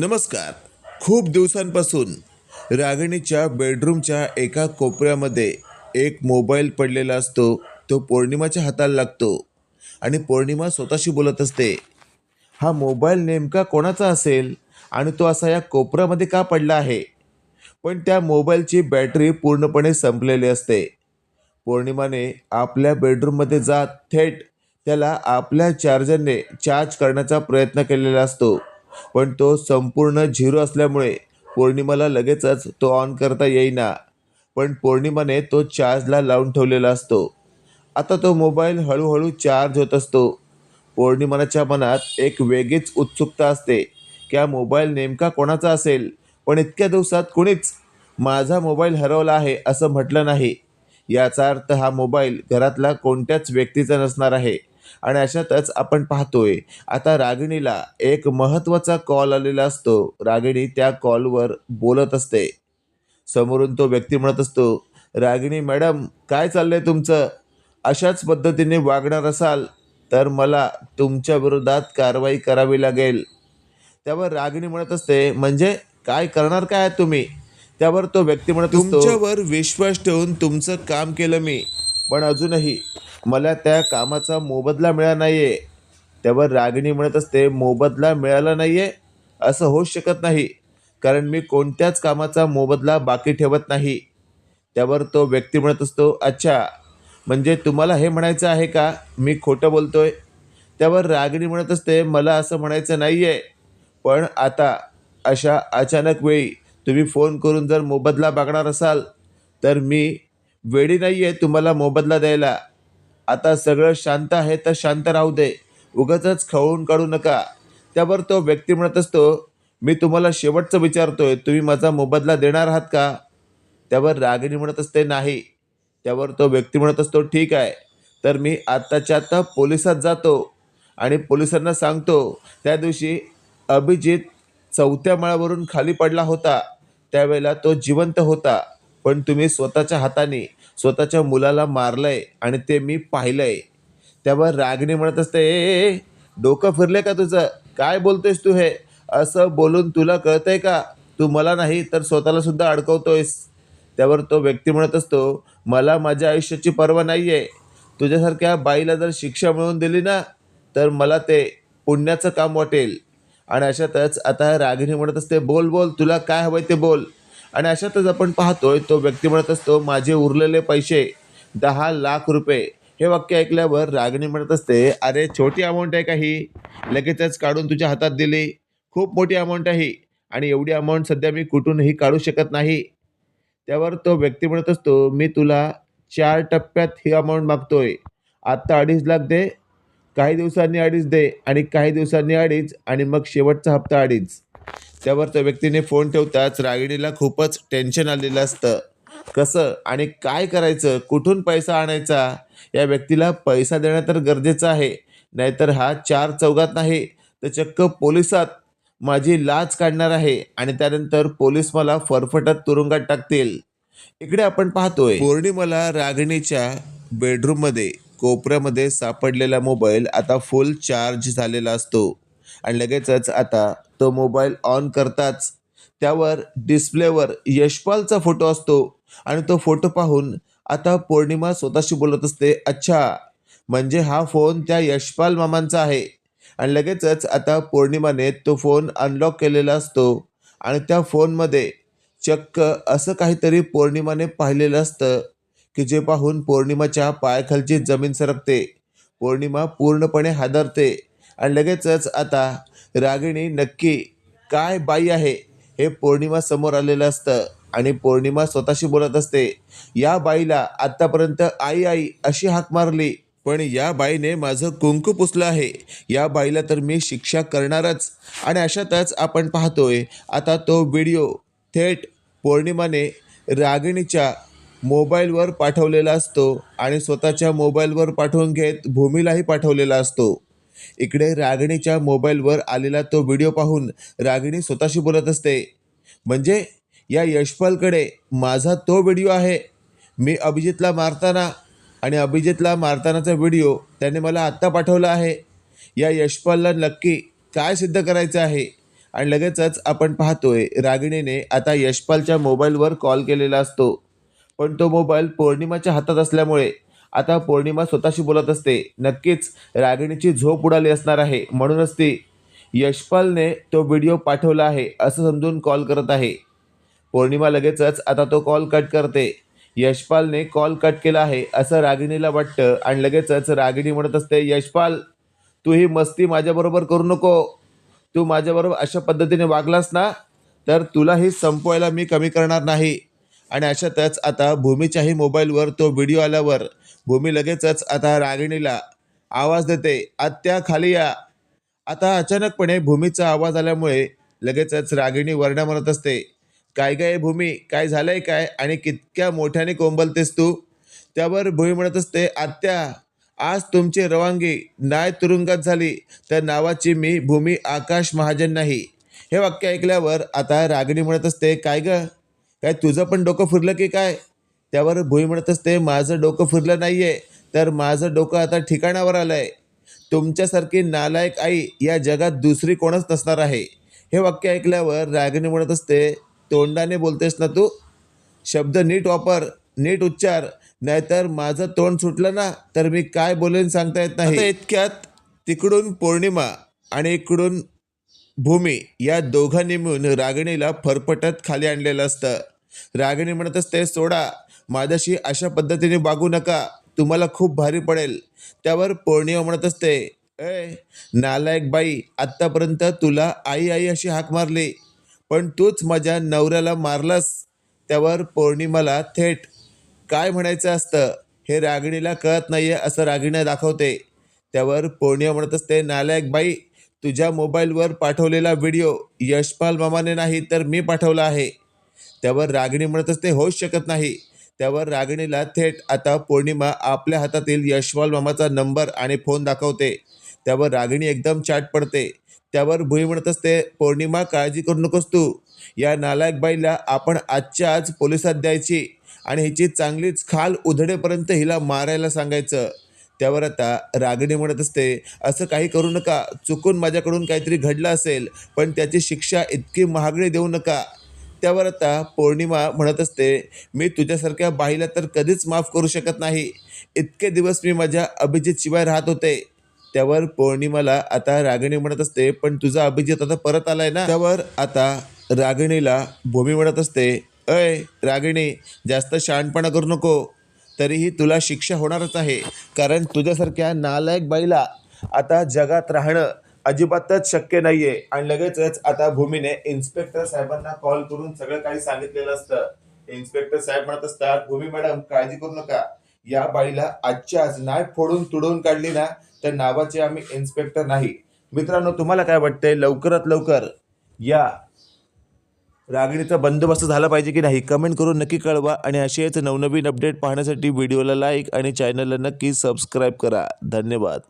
नमस्कार. खूप दिवसांपासून रागिणीच्या बेडरूमच्या एका कोपऱ्यामध्ये एक मोबाईल पडलेला असतो. तो पौर्णिमाच्या हाताला लागतो आणि पौर्णिमा स्वतःशी बोलत असते. हा मोबाईल नेमका कोणाचा असेल आणि तो असा या कोपऱ्यामध्ये का पडला आहे? पण त्या मोबाईलची बॅटरी पूर्णपणे संपलेली असते. पौर्णिमाने आपल्या बेडरूममध्ये जात थेट त्याला आपल्या चार्जरने चार्ज करण्याचा प्रयत्न केलेला असतो. पण तो संपूर्ण झिरो असल्यामुळे पौर्णिमाला लगेचच तो ऑन करता येईना. पण पौर्णिमाने तो चार्जला लावून ठेवलेला असतो. आता तो मोबाईल हळूहळू चार्ज होत असतो. पौर्णिमाच्या मनात एक वेगळीच उत्सुकता असते की हा मोबाईल नेमका कोणाचा असेल? पण इतक्या दिवसात कोणीच? माझा मोबाईल हरवला आहे असं म्हटलं नाही. याचा अर्थ हा मोबाईल घरातला कोणत्याच व्यक्तीचा नसणार आहे. आणि अशातच आपण पाहतोय आता रागिणीला एक महत्त्वाचा कॉल आलेला असतो. रागिणी त्या कॉलवर बोलत असते. समोरून तो व्यक्ती म्हणत असतो रागिणी मॅडम काय चाललंय तुमचं? अशाच पद्धतीने वागणार असाल तर मला तुमच्या विरोधात कारवाई करावी लागेल. त्यावर रागिणी म्हणत असते म्हणजे काय करणार काय तुम्ही? त्यावर तो व्यक्ती म्हणत असतो तुमच्यावर विश्वास ठेवून तुमचं काम केलं मी पण अजूनही मला त्या कामाचा मोबदला मिळाला आहे त्यावर रागिणी म्हणत असते मोबदला मिळाला नाही आहे असं होऊ शकत नाही. कारण मी कोणत्याच कामाचा मोबदला बाकी ठेवत नाही. त्यावर तो व्यक्ती म्हणत असतो अच्छा म्हणजे तुम्हाला हे म्हणायचं आहे का? मी खोटं बोलतोय. त्यावर रागिणी म्हणत असते मला असं म्हणायचं नाही आहे पण आता अशा अचानक वेळी तुम्ही फोन करून जर मोबदला मागणार असाल तर मी वेळी नाही आहे तुम्हाला मोबदला द्यायला. आता सगळं शांत आहे तर शांत राहू दे. उगाच खवळून काढू नका. त्यावर तो व्यक्ती म्हणत असतो मी तुम्हाला शेवटचं विचारतोय तुम्ही माझा मोबदला देणार आहात का? त्यावर रागिणी म्हणत असते नाही. त्यावर तो व्यक्ती म्हणत असतो ठीक आहे. तर मी आत्ताच्या आत्ता पोलिसात जातो आणि पोलिसांना सांगतो त्या दिवशी अभिजित चौथ्या माळावरून खाली पडला होता. त्यावेळेला तो जिवंत होता. पण तुम्ही स्वतःच्या हाताने स्वतःच्या मुलाला मारलंय आणि ते मी पाहिलंय. त्यावर रागिणी म्हणत असते ए, डोकं फिरले का तुझं? काय बोलतोयस तू हे? असं बोलून तुला कळतंय का? तू मला नाही तर स्वतःला सुद्धा अडकवतोयस. त्यावर तो व्यक्ती म्हणत असतो मला माझ्या आयुष्याची पर्वा नाही आहे तुझ्यासारख्या बाईला जर शिक्षा मिळवून दिली ना तर मला ते पुण्याचं काम वाटेल. आणि अशातच आता रागिणी म्हणत असते बोल बोल तुला काय हवंय ते बोल. आणि अशातच आपण पाहतोय तो व्यक्ती म्हणत असतो माझे उरलेले पैसे दहा लाख रुपये. हे वाक्य ऐकल्यावर रागणी म्हणत असते अरे छोटी अमाऊंट आहे का ही? लगेचच काढून तुझ्या हातात दिली. खूप मोठी अमाऊंट आहे आणि एवढी अमाऊंट सध्या मी कुठूनही काढू शकत नाही. त्यावर तो व्यक्ती म्हणत असतो मी तुला चार टप्प्यात ही अमाऊंट मागतोय. आत्ता अडीच लाख दे काही दिवसांनी अडीच दे आणि काही दिवसांनी अडीच आणि मग शेवटचा हप्ता अडीच. त्यावर त्या व्यक्तीने फोन ठेवताच रागिणीला खूपच टेन्शन आलेलं असतं. कसं? आणि काय करायचं? कुठून पैसा आणायचा? या व्यक्तीला पैसा देणं तर गरजेचं आहे. नाहीतर हा चार चौघात नाही तर चक्क पोलिसात माझी लाच काढणार आहे आणि त्यानंतर पोलीस मला फरफटत तुरुंगात टाकतील. इकडे आपण पाहतोय. पौर्णिमाला रागिणीच्या बेडरूममध्ये कोपऱ्यामध्ये सापडलेला मोबाईल आता फुल चार्ज झालेला असतो. आणि लगेचच आता तो मोबाईल ऑन करताच त्यावर डिस्प्लेवर यशपालचा फोटो असतो आणि तो फोटो पाहून आता पौर्णिमा स्वतःशी बोलत असते अच्छा म्हणजे हा फोन त्या यशपाल मामांचा आहे. आणि लगेचच आता पौर्णिमाने तो फोन अनलॉक केलेला असतो आणि त्या फोनमध्ये चक्क असं काहीतरी पौर्णिमाने पाहिलेलं असतं की जे पाहून पौर्णिमाच्या पायाखालची जमीन सरकते पौर्णिमा पूर्णपणे हादरते. आणि लगेचच आता रागिणी नक्की काय बाई आहे हे पौर्णिमा समोर आलेलं असतं आणि पौर्णिमा स्वतःशी बोलत असते. या बाईला आत्तापर्यंत आई आई अशी हाक मारली. पण या बाईने माझं कुंकू पुसलं आहे. या बाईला तर मी शिक्षा करणारच. आणि अशातच आपण पाहतोय आता तो व्हिडिओ थेट पौर्णिमाने रागिणीच्या मोबाईलवर पाठवलेला असतो आणि स्वतःच्या मोबाईलवर पाठवून घेत भूमीलाही पाठवलेला असतो. इकडे रागिणीच्या मोबाईलवर आलेला तो व्हिडिओ पाहून रागिणी स्वतःशी बोलत असते म्हणजे या यशपालकडे माझा तो व्हिडिओ आहे. मी अभिजितला मारताना आणि अभिजितला मारतानाचा व्हिडिओ त्याने मला आत्ता पाठवला आहे. या यशपालला नक्की काय सिद्ध करायचं आहे? आणि लगेचच आपण पाहतोय रागिणीने आता यशपालच्या मोबाईलवर कॉल केलेला असतो. पण तो मोबाईल पौर्णिमाच्या हातात असल्यामुळे आता पौर्णिमा स्वतःशी बोलत असते. नक्कीच रागिणीची झोप उडाली असणार आहे. म्हणूनच ती यशपालने तो व्हिडिओ पाठवला आहे असं समजून कॉल करत आहे. पौर्णिमा लगेचच आता तो कॉल कट करते. यशपालने कॉल कट केला आहे असं रागिणीला वाटतं आणि लगेचच रागिणी म्हणत असते यशपाल तू ही मस्ती माझ्याबरोबर करू नको. तू माझ्याबरोबर अशा पद्धतीने वागलास ना तर तुलाही संपवायला मी कमी करणार नाही. आणि अशातच आता भूमीच्याही मोबाईलवर तो व्हिडिओ आल्यावर भूमी लगेचच आता रागिणीला आवाज देते आत्या खाली या. आता अचानकपणे भूमीचा आवाज आल्यामुळे लगेचच रागिणी वर्ण म्हणत असते काय काय भूमी? काय झालंय काय? आणि कितक्या मोठ्याने कोंबलतेस तू? त्यावर भूमी म्हणत असते आत्या आज तुमची रवानगी नाय तुरुंगात झाली तर नावाची मी भूमी आकाश महाजन नाही. हे वाक्य ऐकल्यावर आता रागिणी म्हणत असते काय ग? काय तुझं पण डोकं फिरलं की काय? त्यावर भुई म्हणत असते माझं डोकं फिरलं नाहीये तर माझं डोकं आता ठिकाणावर आलंय. तुमच्यासारखी नालायक आई या जगात दुसरी कोणच नसणार आहे. हे वाक्य ऐकल्यावर रागिणी म्हणत असते तोंडाने बोलतेस ना तू? शब्द नीट वापर नीट उच्चार नाहीतर माझं तोंड सुटलं ना तर मी काय बोलेन सांगता येत नाही. इतक्यात तिकडून पौर्णिमा आणि इकडून भूमी या दोघांनी मिळून रागिणीला फरफटत खाली आणलेलं असतं. रागिणी म्हणत असते सोडा माझ्याशी अशा पद्धतीने वागू नका. तुम्हाला खूप भारी पडेल. त्यावर पौर्णिमा म्हणत असते. ए नालायक बाई आत्तापर्यंत तुला आई आई अशी हाक मारली. पण तूच माझ्या नवऱ्याला मारलास. त्यावर पौर्णिमाला थेट. काय म्हणायचं असतं? हे रागिणीला कळत नाहीये असं रागिणी दाखवते. त्यावर पौर्णिमा म्हणत असते नालायक बाई तुझ्या मोबाईलवर पाठवलेला व्हिडिओ यशपाल मामाने नाही तर मी पाठवला आहे. त्यावर रागिणी म्हणत असते होऊच शकत नाही. त्यावर रागिणीला थेट आता पौर्णिमा आपल्या हातातील यशपाल मामाचा नंबर आणि फोन दाखवते. त्यावर रागिणी एकदम चाट पडते. त्यावर भुई म्हणत असते पौर्णिमा काळजी करू नकोस तू. या नालायक बाईला आपण आजच्या आज पोलिसात द्यायची आणि हिची चांगलीच खाल उधडेपर्यंत हिला मारायला सांगायचं. त्यावर आता रागिणी म्हणत असते असं काही करू नका. चुकून माझ्याकडून काहीतरी घडलं असेल पण त्याची शिक्षा इतकी महागडी देऊ नका. त्यावर आता पौर्णिमा म्हणत असते. मी तुझ्यासारख्या बाईला तर कधीच माफ करू शकत नाही. इतके दिवस मी माझ्या अभिजितशिवाय राहत होते. त्यावर पौर्णिमाला आता रागिणी म्हणत असते पण तुझा अभिजित आता परत आलाय ना? त्यावर आता रागिणीला भूमी म्हणत असते अय रागिणी जास्त शहाणपणा करू नको. तरीही तुला शिक्षा होणारच आहे. कारण तुझ्यासारख्या नालायक बाईला आता जगात राहणं अजिबातच शक्य नाहीये. आणि लगेचच आता भूमीने इन्स्पेक्टर साहेबांना कॉल करून सगळं काही सांगितलेलं असतं. इन्स्पेक्टर साहेब म्हणत असतात भूमी मॅडम काळजी करू नका. या बाईला आजच्या आज नाय फोडून तुडवून काढली ना तर नावाचे आम्ही इन्स्पेक्टर नाही. मित्रांनो तुम्हाला काय वाटतंय? लवकरात लवकर या रागिणीचा बंदोबस्त झाला पाहिजे की नाही? कमेंट करून नक्की कळवा आणि असेच नवनवीन अपडेट पाहण्यासाठी व्हिडिओला लाईक आणि चॅनलला नक्की सबस्क्राईब करा. धन्यवाद.